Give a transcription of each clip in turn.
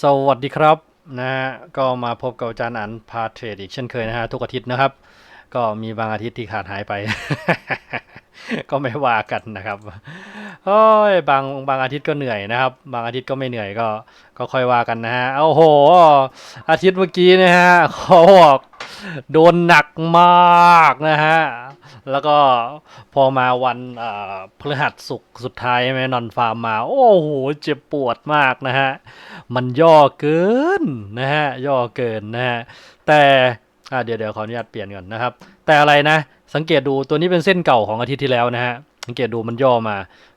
สวัสดีครับนะฮะก็มาพบกับอาจารย์อันพาเทรดอีกเช่นเคยนะฮะทุกอาทิตย์นะครับ ก็มีบางอาทิตย์ที่ขาดหายไป ก็ไม่ว่ากันนะครับ โอ้ยบางบางอาทิตย์ก็เหนื่อยนะครับ บางอาทิตย์ก็ไม่เหนื่อยก็ก็ค่อยว่ากันนะฮะโอ้โห อาทิตย์เมื่อกี้นะฮะเขาบอกโดนหนักมากนะฮะแล้วก็พอมาวันพฤหัสสุกสุดท้ายใช่นอนฟาร์มมา โอ้โหเจ็บปวดมากนะฮะมันย่อเกินนะฮะย่อเกินนะฮะแต่เดี๋ยวเดี๋ยวขออนุญาตเปลี่ยนก่อนนะครับ แต่อะไรนะ สังเกตดูตัวนี้เป็นเส้นเก่าของอาทิตย์ที่แล้วนะฮะ สังเกตดูมันย่อมา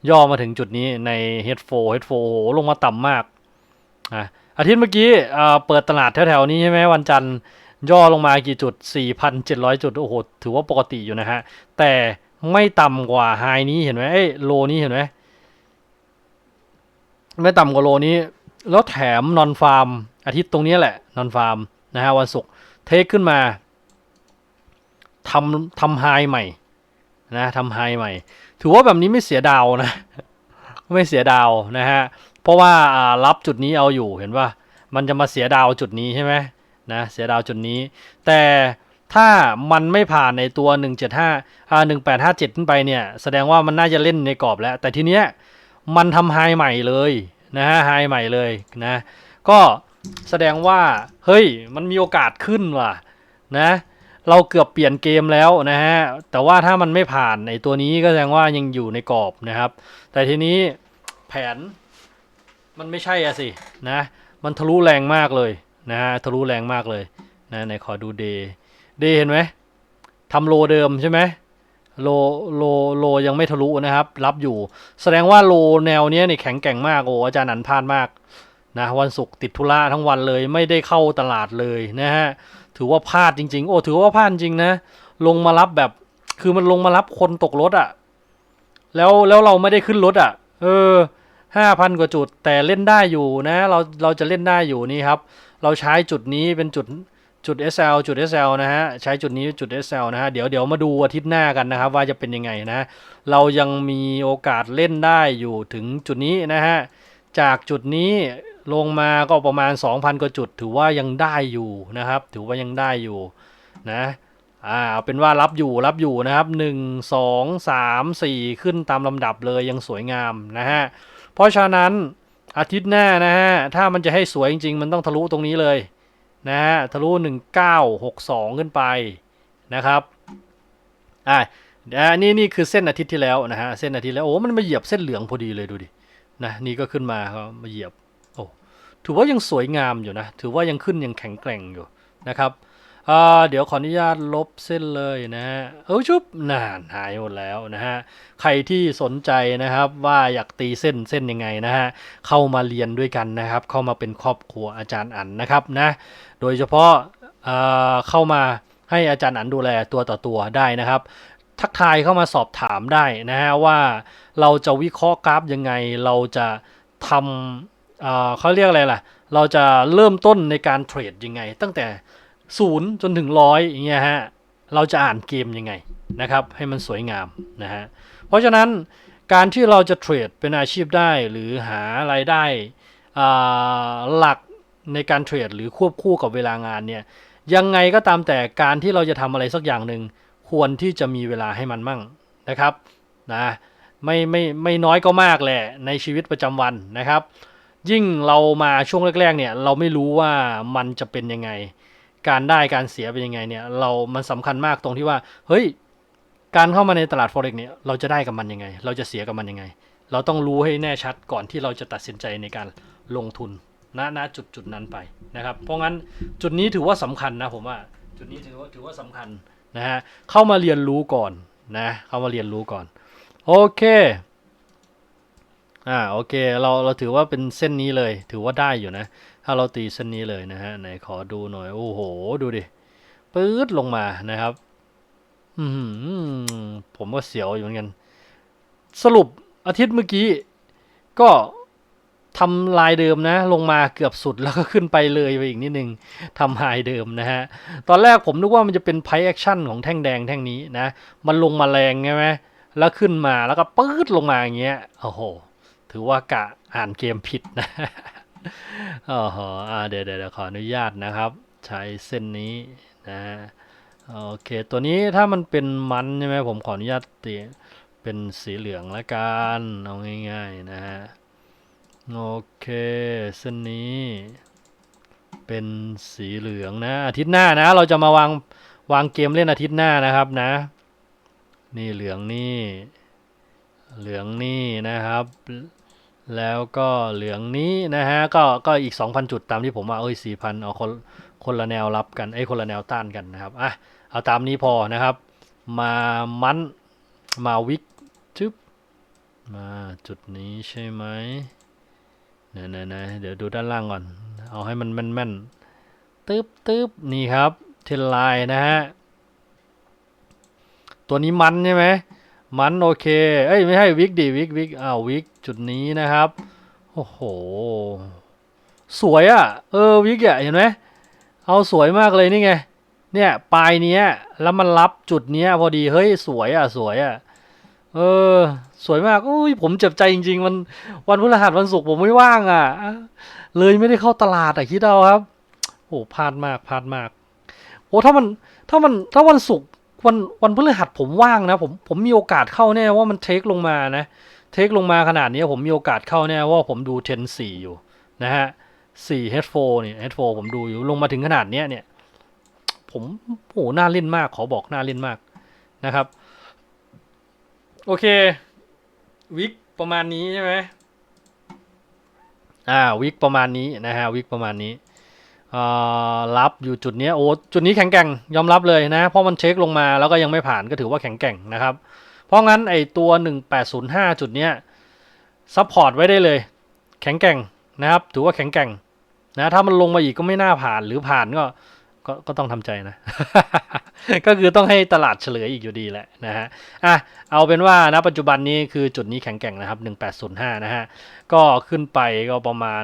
ย่อมาถึงจุดนี้ใน H4 H4 โอ้โหลงมาต่ำมากอะอาทิตย์เมื่อกี้อ่าเปิดตลาดแถวๆนี้ใช่ไหมวันจันทร์ย่อลงมากี่จุด 4,700 จุด โอ้โห ถือว่าปกติอยู่นะฮะ แต่ไม่ต่ำกว่าไฮนี้เห็นไหมเอ้ยโลนี้เห็นไหมไม่ต่ำกว่าโลนี้ แล้วแถมนอนฟาร์ม อาทิตย์ตรงนี้แหละนอนฟาร์มนะฮะวันศุกร์เทคขึ้นมาทำทำไฮใหม่นะทำไฮใหม่ ถือว่าแบบนี้ไม่เสียดาวนะ ไม่เสียดาวนะฮะ เพราะว่ารับจุดนี้เอาอยู่เห็นว่ามันจะมาเสียดาวจุดนี้ใช่ไหมนะ เสียดาวจุดนี้ แต่ถ้ามันไม่ผ่านในตัว 175อ่า1857 ขึ้นไปเนี่ย แสดงว่ามันน่าจะเล่นในกรอบแล้ว แต่ทีเนี้ยมันทำไฮใหม่เลยนะฮะ ไฮใหม่เลยนะ ก็แสดงว่า เฮ้ย มันมีโอกาสขึ้นว่ะนะ เราเกือบเปลี่ยนเกมแล้วนะฮะ แต่ว่าถ้ามันไม่ผ่านในตัวนี้ก็แสดงว่ายังอยู่ในกรอบนะครับ แต่ทีนี้แผนมันไม่ใช่อะสินะ มันทะลุแรงมากเลยนะฮะทะลุแรงมากเลยนะไหนขอดูเดย์เดย์เห็นไหมทำโลเดิมใช่ไหมโลโลโลยังไม่ทะลุนะครับ รับอยู่ แสดงว่าโลแนวเนี้ยนี่แข็งแกร่งมากโอ้อาจารย์อันพลาดมากนะวันศุกร์ติดธุระทั้งวันเลยไม่ได้เข้าตลาดเลยนะฮะ ถือว่าพลาดจริง ๆ โอ้ถือว่าพลาดจริงนะ ลงมารับแบบ คือมันลงมารับคนตกรถอะ่ะ แล้วแล้วเราไม่ได้ขึ้นรถอะ่ะ เออห้าพันกว่าจุดแต่เล่นได้อยู่นะ เราเราจะเล่นได้อยู่นี่ครับ เราใช้จุดนี้เป็นจุดจุด SL จุด SL นะฮะ ใช้จุดนี้จุด SL นะฮะ เดี๋ยวเดี๋ยวมาดูอาทิตย์หน้ากันนะครับ ว่าจะเป็นยังไงนะ เรายังมีโอกาสเล่นได้อยู่ถึงจุดนี้นะฮะ จากจุดนี้ ลงมาก็ประมาณ 2,000 กว่าจุด ถือว่ายังได้อยู่นะครับ ถือว่ายังได้อยู่นะอ่าเอาเป็นว่ารับอยู่รับอยู่นะครับ 1 2 3 4 ขึ้นตามลำดับเลยยังสวยงามนะฮะเพราะฉะนั้นอาทิตย์หน้านะฮะถ้ามันจะให้สวยจริง ๆ มันต้องทะลุตรงนี้เลยนะฮะทะลุ 1962 ขึ้นไปนะครับอ่าอันนี้นี่คือเส้นอาทิตย์ที่แล้วนะฮะเส้นอาทิตย์แล้วโอ้มันมาเหยียบเส้นเหลืองพอดีเลยดูดินะนี่ก็ขึ้นมาก็มาเหยียบ ถือว่ายังสวยงามอยู่นะ ถือว่ายังขึ้นยังแข็งแกร่งอยู่นะครับเดี๋ยวขออนุญาตลบเส้นเลยนะฮะเออชุบนานหายหมดแล้วนะฮะใครที่สนใจนะครับว่าอยากตีเส้นเส้นยังไงนะฮะเข้ามาเรียนด้วยกันนะครับ เข้ามาเป็นครอบครัวอาจารย์อันนะครับนะโดยเฉพาะเเข้ามาให้อาจารย์อันดูแลตัวต่อตัวได้นะครับ ทักทายเข้ามาสอบถามได้นะฮะว่าเราจะวิเคราะห์กราฟยังไงเราจะทำ เขาเรียกอะไรล่ะ เราจะเริ่มต้นในการเทรดยังไง ตั้งแต่ศูนย์จนถึงร้อยอย่างเงี้ยฮะ เราจะอ่านเกมยังไงนะครับ ให้มันสวยงามนะฮะ เพราะฉะนั้นการที่เราจะเทรดเป็นอาชีพได้หรือหารายได้หลักในการเทรดหรือควบคู่กับเวลางานเนี่ยยังไงก็ตามแต่การที่เราจะทำอะไรสักอย่างหนึ่งควรที่จะมีเวลาให้มันมั่งนะครับนะไม่ไม่ไม่น้อยก็มากแหละในชีวิตประจำวันนะครับ ยิ่งเรามาช่วงแรกๆเนี่ยเราไม่รู้ว่ามันจะเป็นยังไง การได้การเสียเป็นยังไงเนี่ยเรา มันสำคัญมากตรงที่ว่า เฮ้ย การเข้ามาในตลาด forex เนี่ยเราจะได้กับมันยังไง เราจะเสียกับมันยังไง เราต้องรู้ให้แน่ชัดก่อนที่เราจะตัดสินใจในการลงทุนณณจุดจุดนั้นไปนะครับ เพราะงั้นจุดนี้ถือว่าสำคัญนะผมว่าจุดนี้ถือว่าถือว่าสำคัญนะฮะเข้ามาเรียนรู้ก่อนนะเข้ามาเรียนรู้ก่อน โอเค อ่าโอเคเราเราถือว่าเป็นเส้นนี้เลย ถือว่าได้อยู่นะ ถ้าเราตีเส้นนี้เลยนะฮะไหนขอดูหน่อยโอ้โห ดูดิปื๊ดลงมานะครับอืมผมก็เสียวอยู่เหมือนกัน สรุปอาทิตย์เมื่อกี้ ก็ทำลายเดิมนะ ลงมาเกือบสุดแล้วก็ขึ้นไปเลยไปอีกนิดนึงทำไฮเดิมนะฮะ ตอนแรกผมนึกว่ามันจะเป็นไพแอคชั่นของแท่งแดงแท่งนี้นะ มันลงมาแรงใช่ไหมแล้วขึ้นมาแล้วก็ปื๊ดลงมาอย่างเงี้ยโอ้โห ถือว่ากะอ่านเกมผิดนะอ๋อฮะอ่าเดี๋ยวเดี๋ยวขออนุญาตนะครับ ใช้เส้นนี้นะฮะโอเค ตัวนี้ถ้ามันเป็นมันใช่ไหมผมขออนุญาตเตีเป็นสีเหลืองละกันเอาง่ายๆนะฮะโอเคเส้นนี้เป็นสีเหลืองนะอาทิตย์หน้านะ เราจะมาวางวางเกมเล่นอาทิตย์หน้านะครับนะ นี่เหลืองนี่ เหลืองนี่นะครับ แล้วก็เหลืองนี้นะฮะก็ก็อีก 2,000 จุดตามที่ผมว่าเอ้ย4,000เอาคนคนละแนวรับกันไอ้คนละแนวต้านกันนะครับอะเอาตามนี้พอนะครับ มามันมาวิกจึ๊บมาจุดนี้ใช่ไหมเนี่ยเนี่ยเนี่ยเดี๋ยวดูด้านล่างก่อน เอาให้มันแม่นๆตึ๊บตึ๊บนี่ครับเทนไลน์นะฮะตัวนี้มันใช่ไหม มันโอเค เอ้ยไม่ใช่วิกดิวิกวิกอ้าววิกจุดนี้นะครับ โอ้โห สวยอะ่ะ เออวิกอะเห็นไหมเอาสวยมากเลยนี่ไง เนี่ยปลายเนี้ย แล้วมันรับจุดเนี้ย พอดี เฮ้ยสวยอะ่ะ สวยอะ่ะ เออ สวยมากอุ้ยผมเจ็บใจจริงๆมันวันพฤหัสวันศุกร์ผมไม่ว่างอะ่ะ เลยไม่ได้เข้าตลาดอะคิดเอาครับ โอ้พลาดมากพลาดมาก โอ้ถ้ามันถ้ามันถ้าวันศุกร์ วันวันพฤหัสผมว่างนะ ผมผมมีโอกาสเข้าแน่ว่ามันเทคลงมานะ เทคลงมาขนาดนี้ผมมีโอกาสเข้าแน่ว่าผมดูเทนสี่อยู่นะฮะสี่ H4 เนี่ย H4 ผมดูอยู่ลงมาถึงขนาดเนี้ยเนี่ย ผมโอ้น่าเล่นมากขอบอกน่าเล่นมากนะครับ โอเค วิกประมาณนี้ใช่ไหมอ่าวิกประมาณนี้นะฮะวิกประมาณนี้ รับอยู่จุดนี้โอ้จุดนี้แข็งแกร่งยอมรับเลยนะ เพราะมันเช็คลงมาแล้วก็ยังไม่ผ่านก็ถือว่าแข็งแกร่งนะครับ เพราะงั้นไอตัว 1805 จุดเนี้ยซัพพอร์ตไว้ได้เลย แข็งแกร่งนะครับ ถือว่าแข็งแกร่งนะถ้ามันลงมาอีกก็ไม่น่าผ่านหรือผ่านก็ก็ก็ต้องทำใจนะ ก็คือต้องให้ตลาดเฉลยอีกอยู่ดีแหละนะฮะอะเอาเป็นว่าณปัจจุบันนี้คือจุดนี้แข็งแกร่งนะครับ 1805 นะฮะก็ขึ้นไปก็ประมาณ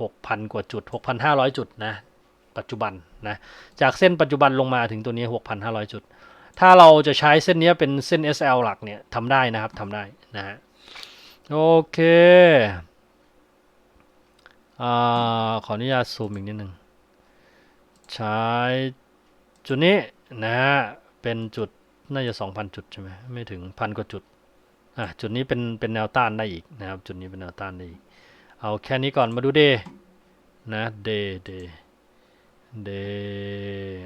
หกพันกว่าจุด 6,500 จุดนะ ปัจจุบันนะจากเส้นปัจจุบันลงมาถึงตัวนี้ 6,500 จุด ถ้าเราจะใช้เส้นนี้เป็นเส้น SL หลักเนี่ยทำได้นะครับทำได้นะฮะโอเคอาขออนุญาตซูมอีกนิดหนึ่งใช้จุดนี้นะฮะเป็นจุดน่าจะ 2,000 จุดใช่ไหมไม่ถึงพันกว่าจุดอะจุดนี้เป็นเป็นแนวต้านได้อีกนะครับ จุดนี้เป็นแนวต้านได้อีก เอาแค่นี้ก่อนมาดูเดนะเดเด เด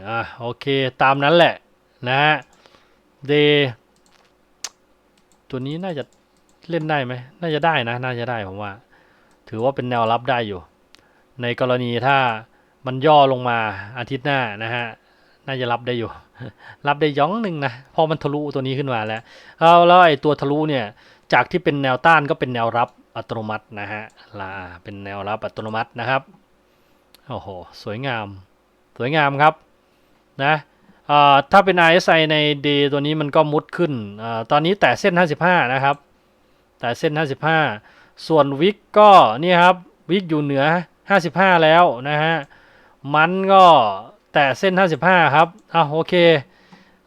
อะโอเคตามนั้นแหละนะฮะเดตัวนี้น่าจะเล่นได้ไหมน่าจะได้นะ น่าจะได้ผมว่า ถือว่าเป็นแนวรับได้อยู่ ในกรณีถ้ามันย่อลงมาอาทิตย์หน้านะฮะน่าจะรับได้อยู่ รับได้ย่องหนึ่งนะพอมันทะลุตัวนี้ขึ้นมาแล้วแล้วแล้วไอ้ตัวทะลุเนี่ยจากที่เป็นแนวต้านก็เป็นแนวรับอัตโนมัตินะฮะลาเป็นแนวรับอัตโนมัตินะครับโอ้โห สวยงาม สวยงามครับนะถ้าเป็น RSI ใน D ตัวนี้มันก็มุดขึ้นอตอนนี้แต่เส้น 55 นะครับ แต่เส้น 55 ส่วนวิกก็นี่ครับวิกอยู่เหนือ 55 แล้วนะฮะมันก็แต่เส้น 55 ครับอะโอเค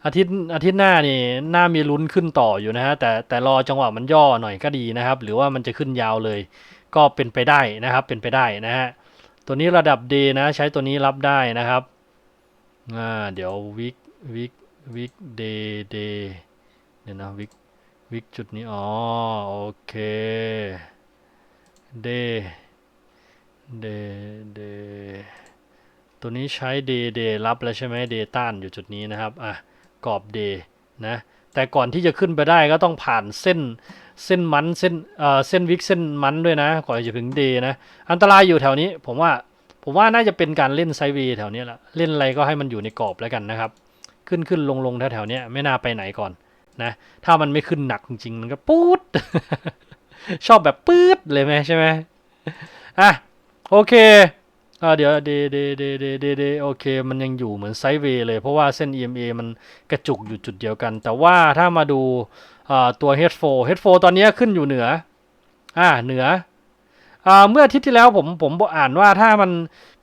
อาทิตย์อาทิตย์หน้านี่น่ามีลุ้นขึ้นต่ออยู่นะฮะแต่แต่รอจังหวะมันย่อหน่อยก็ดีนะครับ หรือว่ามันจะขึ้นยาวเลย ก็เป็นไปได้นะครับเป็นไปได้นะฮะ ตัวนี้ระดับ D นะ ใช้ตัวนี้รับได้นะครับอ่าเดี๋ยววิกวิกวิกเดเดเดี๋ยวนะวิกวิกจุดนี้ อ๋อ โอเคเดเดเดตัวนี้ใช้เดเดรับแล้วใช่ไหมเดต้านอยู่จุดนี้นะครับ อะ กรอบเดนะ แต่ก่อนที่จะขึ้นไปได้ก็ต้องผ่านเส้นเส้นมันเส้นเอ่อเส้นวิกเส้นมันด้วยนะก่อนจะถึงเดนะ อันตรายอยู่แถวนี้ ผมว่าผมว่าน่าจะเป็นการเล่นไซด์วย์แถวนี้แหละเล่นอะไรก็ให้มันอยู่ในกรอบแล้วกันนะครับ ขึ้นขึ้นลงลงแถวแถวนี้ไม่น่าไปไหนก่อนนะถ้ามันไม่ขึ้นหนักจริงๆมันก็ปูดชอบแบบปื๊ดเลยไหมใช่ไหมอะโอเค อ่าเดี๋ยวเดเดเดเดเดเดโอเค มันยังอยู่เหมือนไซด์เวย์เลย เพราะว่าเส้น EMA มันกระจุกอยู่จุดเดียวกัน แต่ว่าถ้ามาดูตัว H4 H4 ตอนนี้ขึ้นอยู่เหนือ อ่า เหนืออ่าเมื่ออาทิตย์ที่แล้วผมผมอ่านว่าถ้ามัน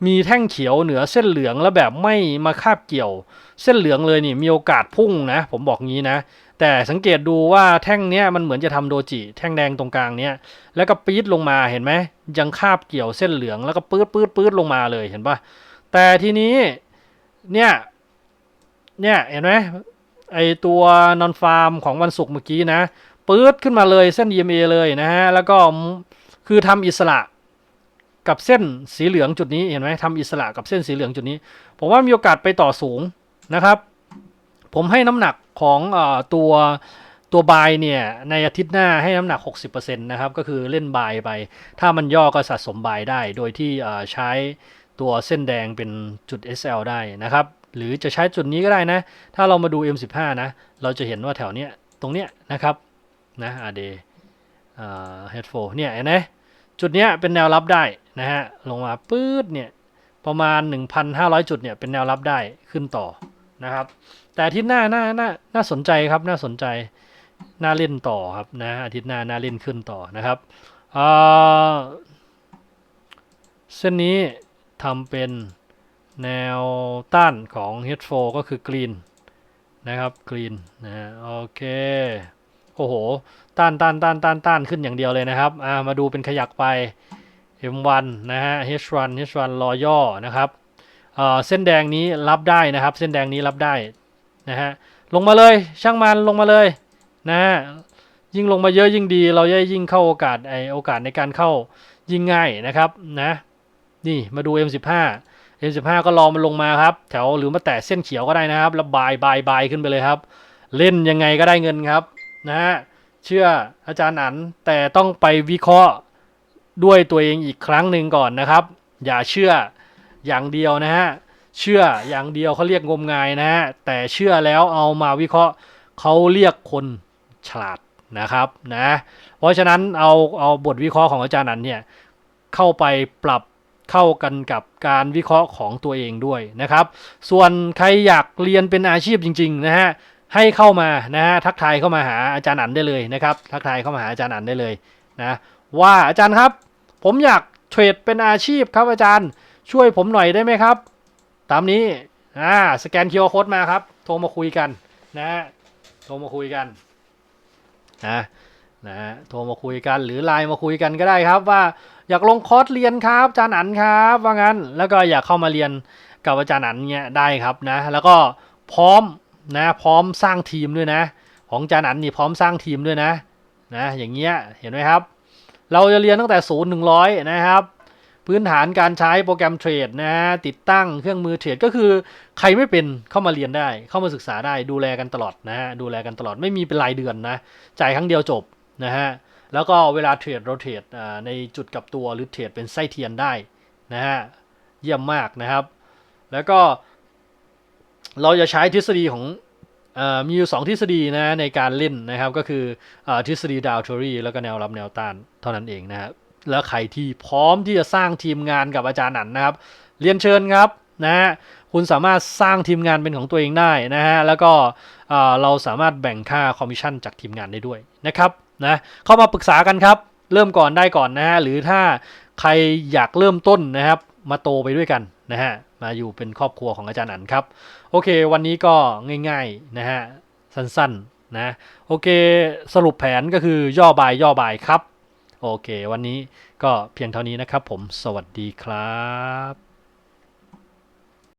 มีแท่งเขียวเหนือเส้นเหลืองแล้วแบบไม่มาคาบเกี่ยว เส้นเหลืองเลยนี่มีโอกาสพุ่งนะ ผมบอกงี้นะ แต่สังเกตดูว่าแท่งเนี้ยมันเหมือนจะทำโดจิแท่งแดงตรงกลางเนี้ยแล้วก็ปี๊ดลงมาเห็นไหมยังคาบเกี่ยวเส้นเหลืองแล้วก็ปื๊ดปื๊ดปื๊ดลงมาเลยเห็นปะแต่ทีนี้เนี่ยเนี่ยเห็นไหมไอตัวนอนฟาร์มของวันศุกร์เมื่อกี้นะปื๊ดขึ้นมาเลยเส้น EMA เลยนะฮะแล้วก็คือทำอิสระกับเส้นสีเหลืองจุดนี้เห็นไหมทำอิสระกับเส้นสีเหลืองจุดนี้ ผมว่ามีโอกาสไปต่อสูงนะครับ ผมให้น้ำหนักของอตัวตัวบายเนี่ยในอาทิตย์หน้าให้น้ำหนัก 60%นะครับก็คือเล่นบายไป ถ้ามันย่อก็สะสมบายได้ โดยที่ใช้ตัวเส้นแดงเป็นจุด SL ได้นะครับ หรือจะใช้จุดนี้ก็ได้นะ ถ้าเรามาดู M15 นะ เราจะเห็นว่าแถวเนี้ยตรงเนี้ยนะครับนะอาเดเฮดโฟเนี่ยเห็นไหมจุดเนี้ยเป็นแนวรับได้นะฮะลงมาปื๊ดเนี่ยประมาณ 1,500 จุดเนี่ยเป็นแนวรับได้ขึ้นต่อ นะครับ แต่อาทิตย์หน้าน่าน่าน่าสนใจครับน่าสนใจน่าเล่นต่อครับนะอาทิตย์หน้าน่าเล่นขึ้นต่อนะครับเส้นนี้ทำเป็นแนวต้านของ H4 ก็คือกรีนนะครับกรีนนะโอเคโอ้โหต้านต้านต้านต้านต้านขึ้นอย่างเดียวเลยนะครับามาดูเป็นขยักไป M1 นะฮะ H1 H1 รอย่อนะครับ เส้นแดงนี้รับได้นะครับ เส้นแดงนี้รับได้นะฮะลงมาเลยช่างมันลงมาเลยนะฮะยิ่งลงมาเยอะยิ่งดี เราจะยิ่งเข้าโอกาสไอโอกาสในการเข้ายิ่งง่ายนะครับนะนี่มาดู M15 M15 ก็รอมันลงมาครับ แถวหรือมาแตะเส้นเขียวก็ได้นะครับแล้วบายบายบายขึ้นไปเลยครับ เล่นยังไงก็ได้เงินครับนะฮะเชื่ออาจารย์อันแต่ต้องไปวิเคราะห์ด้วยตัวเองอีกครั้งหนึ่งก่อนนะครับ อย่าเชื่อ อย่างเดียวนะฮะเชื่ออย่างเดียวเขาเรียกงมงายนะฮะแต่เชื่อแล้วเอามาวิเคราะห์เขาเรียกคนฉลาดนะครับนะเพราะฉะนั้นเอาเอาบทวิเคราะห์ของอาจารย์นันเนี่ยเข้าไปปรับเข้ากันกับการวิเคราะห์ของตัวเองด้วยนะครับ ส่วนใครอยากเรียนเป็นอาชีพจริงๆนะฮะให้เข้ามานะฮะทักทายเข้ามาหาอาจารย์อันได้เลยนะครับ ทักทายเข้ามาหาอาจารย์อันได้เลยนะว่าอาจารย์ครับ ผมอยากเทรดเป็นอาชีพครับอาจารย์ ช่วยผมหน่อยได้ไหมครับ ตามนี้อ่าสแกน QR Code มาครับ โทรมาคุยกันนะโทรมาคุยกันนะนะโทรมาคุยกันหรือไลน์มาคุยกันก็ได้ครับ ว่าอยากลงคอร์สเรียนครับอาจารย์อันครับว่างั้นแล้วก็อยากเข้ามาเรียนกับอาจารย์อันเนี่ยได้ครับนะแล้วก็พร้อมนะพร้อมสร้างทีมด้วยนะ ของอาจารย์อันนี่พร้อมสร้างทีมด้วยนะนะอย่างเงี้ยเห็นไหมครับ เราจะเรียนตั้งแต่ศูนย์ถึงร้อยนะครับ พื้นฐานการใช้โปรแกรมเทรดนะฮะติดตั้งเครื่องมือเทรดก็คือใครไม่เป็นเข้ามาเรียนได้ เข้ามาศึกษาได้ดูแลกันตลอดนะฮะดูแลกันตลอดไม่มีเป็นรายเดือนนะจ่ายครั้งเดียวจบนะฮะแล้วก็เวลาเทรดเราเทรดในจุดกับตัวหรือเทรดเป็นไส้เทียนได้นะฮะเยี่ยมมากนะครับ แล้วก็ เราจะใช้ทฤษฎีของอมีอยู่สองทฤษฎีนะในการเล่นนะครับ ก็คืออทฤษฎีดาวทอรี่แล้วก็แนวรับแนวต้านเท่านั้นเองนะครับ แล้วใครที่พร้อมที่จะสร้างทีมงานกับอาจารย์หนันนะครับ เรียนเชิญครับนะฮะคุณสามารถสร้างทีมงานเป็นของตัวเองได้นะฮะแล้วก็เอ่อเราสามารถแบ่งค่าคอมมิชชั่นจากทีมงานได้ด้วยนะครับนะเข้ามาปรึกษากันครับเริ่มก่อนได้ก่อนนะฮะหรือถ้าใครอยากเริ่มต้นนะครับ มาโตไปด้วยกันนะฮะมาอยู่เป็นครอบครัวของอาจารย์อันครับ โอเค วันนี้ก็ง่าย ๆ นะฮะ สั้นๆ นะ โอเค สรุปแผนก็คือย่อบายย่อบายครับ โอเค วันนี้ก็เพียงเท่านี้นะครับผมสวัสดีครับ